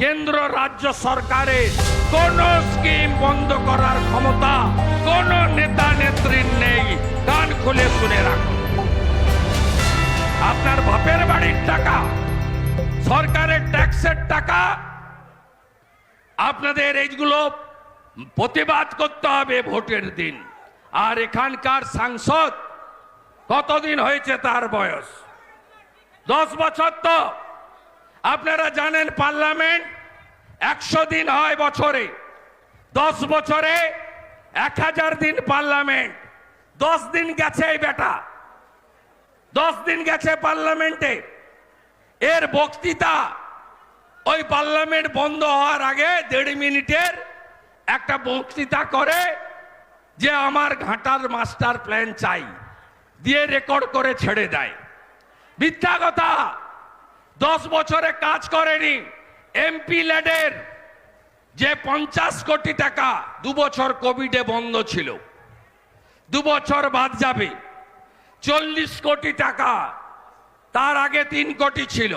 কেন্দ্র, রাজ্য সরকারের কোন স্কিম বন্ধ করার ক্ষমতা কোন নেতা নেত্রীর নেই। কান খুলে শুনে রাখুন। আপনার বাপের বাড়ির টাকা, সরকারের ট্যাক্সের টাকা, আপনাদের এইগুলো প্রতিবাদ করতে হবে ভোটের দিন। আর এখানকার সাংসদ কতদিন হয়েছে তার বয়স? দশ বছর তো। আপনারা জানেন পার্লামেন্ট একশো দিন হয় বছরে, দশ বছরে এক হাজার দিন পার্লামেন্ট, দশ দিন গেছে এই বেটা, দশ দিন গেছে পার্লামেন্টে। এর বক্তৃতা ওই পার্লামেন্ট বন্ধ হওয়ার আগে দেড় মিনিটের একটা বক্তৃতা করে যে আমার ঘাটার মাস্টার প্ল্যান চাই, দিয়ে রেকর্ড করে ছেড়ে দেয়। মিথ্যা কথা! দশ বছরে কাজ করেনি। এমপি ল্যাডের যে পঞ্চাশ কোটি টাকা দু বছর কোভিডে বন্ধ ছিল দু বছর বাদ যাবে, চল্লিশ কোটি টাকা তার আগে তিন কোটি ছিল,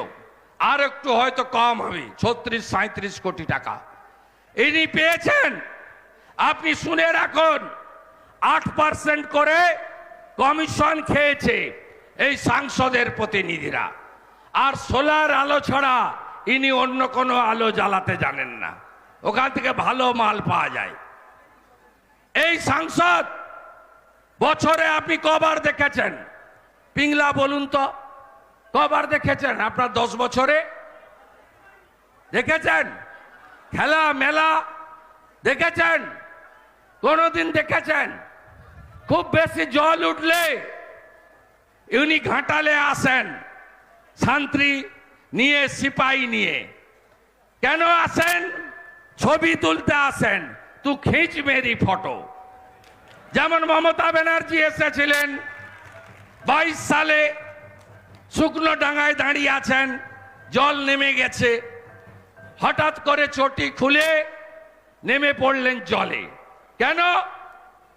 আর একটু হয়তো কম হবে, ছত্রিশ সাঁত্রিশ কোটি টাকা। ইনি পেয়েছেন, আপনি শুনে রাখুন, আট পার্সেন্ট করে কমিশন খেয়েছে এই সাংসদের প্রতিনিধিরা। আর সোলার আলো ছাড়া ইনি অন্য কোনো আলো জ্বালাতে জানেন না। ওখান থেকে ভালো মাল পাওয়া যায়। এই সাংসদ, বছরে আপনি কবার দেখেছেন? পিংলা বলুন তো, কবার দেখেছেন? আপনার দশ বছরে? দেখেছেন? খেলা, মেলা দেখেছেন? কোনোদিন দেখেছেন? খুব বেশি জল উঠলে উনি ঘাটালে আসেন। শান্তি নিয়ে সিপাহী নিয়ে। কেন আসেন? ছবি তুলতে আসেন। তু খিঁচ মেরি ফটো। যেমন মমতা ব্যানার্জি এসেছিলেন, বাইশ সালে শুকনো ডাঙায় দাঁড়িয়ে আছেন, জল নেমে গেছে। হঠাৎ করে চটি খুলে নেমে পড়লেন জলে। কেন?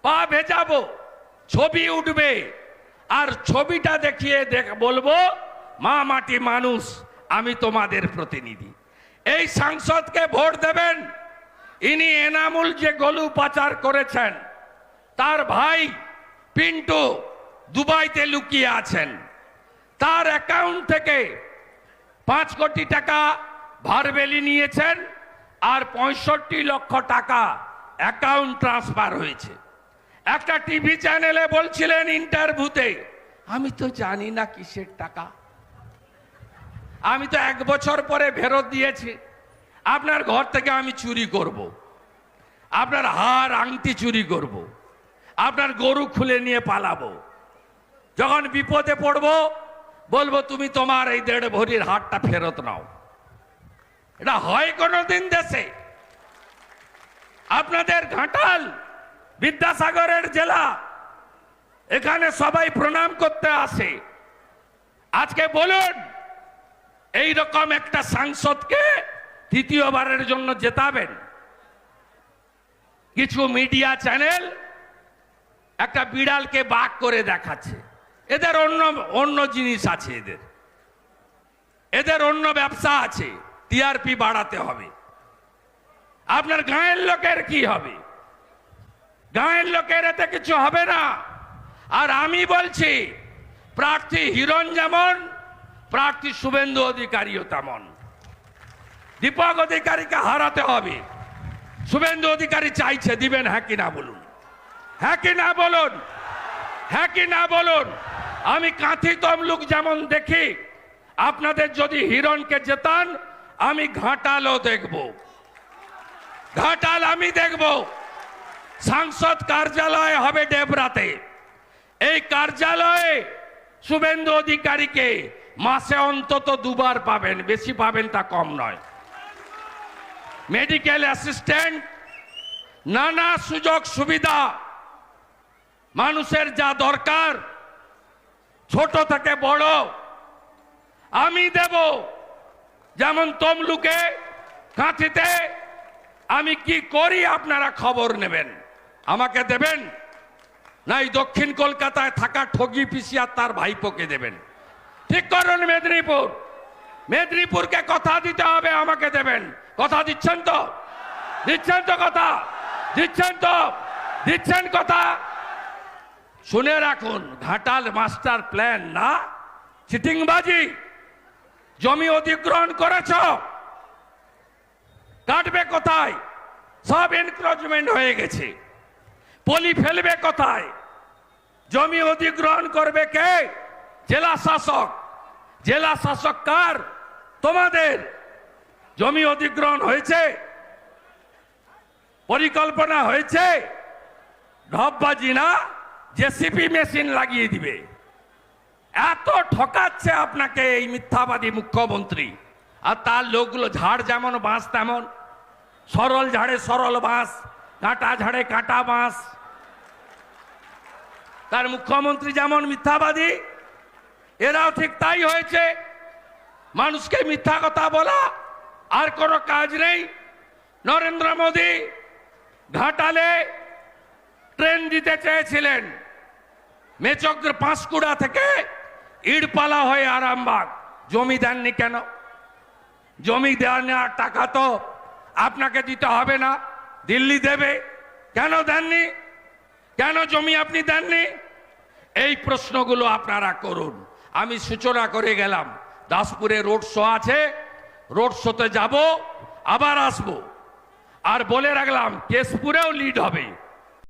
পা ভেজাবো, ছবি উঠবে। আর ছবিটা দেখিয়ে দেখ, বলব মা মাটি মানুষ, আমি তোমাদের প্রতিনিধি। এই সাংসদকে ভোট দেবেন। ইনি এনামুল যে গলু পাচার করেছেন, তার ভাই পিন্টু দুবাইতে লুকিয়ে আছেন। তার অ্যাকাউন্ট থেকে পাঁচ কোটি টাকা ভারবেলি নিয়েছেন আর পঁয়ষট্টি লক্ষ টাকা অ্যাকাউন্ট ট্রান্সফার হয়েছে। একটা টিভি চ্যানেলে বলছিলেন ইন্টারভিউতে আমি তো জানি না কিসের টাকা। আমি তো এক বছর পরে ফেরত দিয়েছি। আপনার ঘর থেকে আমি চুরি করব। আপনার হার আংটি চুরি করব। আপনার গরু খুলে নিয়ে পালাবো। যখন বিপদে পড়ব, বলব, তুমি তোমার এই দেড় ভরির হাটটা ফেরত নাও। এটা হয় কোনো দিন দেশে। আপনাদের ঘাটাল, বিদ্যাসাগরের জেলা, এখানে সবাই প্রণাম করতে আসে। আজকে বলুন এই রকম একটা সাংসদকে তৃতীয়বারের জন্য জেতাবেন। কিছু মিডিয়া চ্যানেল একটা বিড়ালকে বাক করে দেখাচ্ছে। এদের অন্য অন্য জিনিস আছে এদের। এদের অন্য ব্যবসা আছে, টিআরপি বাড়াতে হবে। আপনার গাঁয়ের লোকের কি হবে? গাঁয়ের লোকের এতে কিছু হবে না। আর আমি বলছি, প্রার্থী হিরণ যেমন প্রার্থী শুভেন্দু অধিকারীও তেমন। দীপক অধিকারীকে হারাতে হবে। শুভেন্দু অধিকারী চাইছে, দিবেন হ্যাঁ কি না বলুন। হ্যাঁ কি না বলুন। হ্যাঁ কি না বলুন। আমি কাঁথি তমলুক যেমন দেখি, আপনাদের যদি হিরণকে জেতান, আমি ঘাটালও দেখব। ঘাটাল আমি দেখব। সাংসদ কার্যালয় হবে ডেবরাতে এই কার্যালয়ে শুভেন্দু অধিকারীকে মাসে অন্তত দুবার পাবেন, বেশি পাবেন তা কম নয়। মেডিকেল অ্যাসিস্ট্যান্ট নানা সুযোগ সুবিধা, মানুষের যা দরকার, ছোট থেকে বড়, আমি দেব। যেমন তমলুকে, কাঁথিতে, আমি কি করি আপনারা খবর নেবেন? আমাকে দেবেন? না এই দক্ষিণ কলকাতায় থাকা ঠগি পিসিয়া তার ভাইপোকে দেবেন। ঠিক করুন মেদিনীপুর। মেদিনীপুরকে কথা দিতে হবে, আমাকে দেবেন। কথা দিচ্ছেন তো? দিচ্ছেন তো কথা? দিচ্ছেন তো? দিচ্ছেন কথা? শুনে রাখুন, ঘাটাল মাস্টার প্ল্যান না? চিটিংবাজি? জমি অধিগ্রহণ করেছ? কাটবে কোথায়? সব এনক্রোচমেন্ট হয়ে গেছে। পলি ফেলবে কোথায়? জমি অধিগ্রহণ করবে কে? জেলা শাসক। জেলা শাসক কার তোমাদের জমি অধিগ্রহণ হয়েছে, পরিকল্পনা হয়েছে, ঢপবাজি না, জেসিপি মেশিন লাগিয়ে দিবে। এত ঠকাচ্ছে আপনাকে এই মিথ্যাবাদী মুখ্যমন্ত্রী। আর তার লোকগুলো ঝাড় যেমন বাঁশ তেমন, সরল ঝাড়ে সরল বাঁশ, কাঁটা ঝাড়ে কাঁটা বাঁশ। তার মুখ্যমন্ত্রী যেমন মিথ্যাবাদী এরাও ঠিক তাই হয়েছে। মানুষকে মিথ্যা কথা বলা আর কোনো কাজ নেই। নরেন্দ্র মোদী ঘাটালে ট্রেন দিতে চেয়েছিলেন। মেচক্র পাঁশকুড়া থেকে ইড়পালা হয়ে আরামবাগ। জমি দেননি কেন? জমি দেওয়া নেওয়ার টাকা তো আপনাকে দিতে হবে না। দিল্লি দেবে। কেন দেননি? কেন জমি আপনি দেননি? এই প্রশ্নগুলো আপনারা করুন। আমি সূচনা করে গেলাম। দাসপুরে রোড শো আছে, রোড শোতে যাব, আবার আসব। আর বলে রাখলাম, কেশপুরেও লিড হবে।